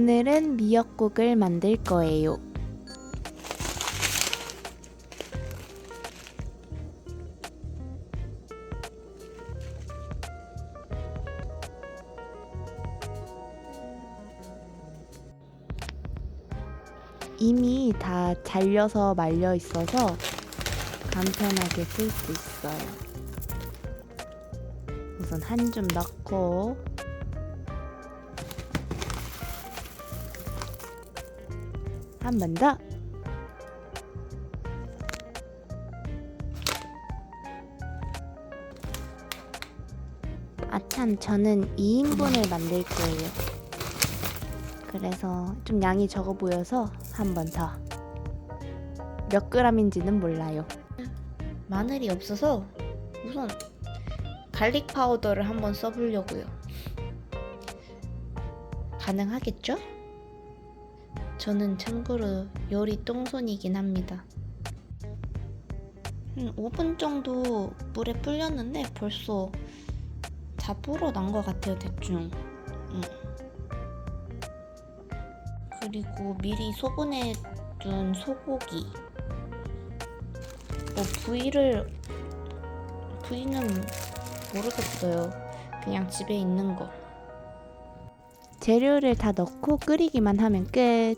오늘은 미역국을 만들 거예요. 이미 다 잘려서 말려 있어서 간편하게 쓸 수 있어요. 우선 한 줌 넣고 한 번 더. 아참 저는 2인분을 만들 거예요. 그래서 좀 양이 적어 보여서 한 번 더. 몇 그램인지는 몰라요. 마늘이 없어서 우선 갈릭 파우더를 한번 써보려고요. 가능하겠죠? 저는 참고로 요리 똥손이긴 합니다. 한 5분 정도 물에 불렸는데 벌써 다 불어난 것 같아요, 대충. 음. 그리고 미리 소분해 둔 소고기. 뭐 부위를 부위는 모르겠어요. 그냥 집에 있는 거. 재료를 다 넣고 끓이기만 하면 끝.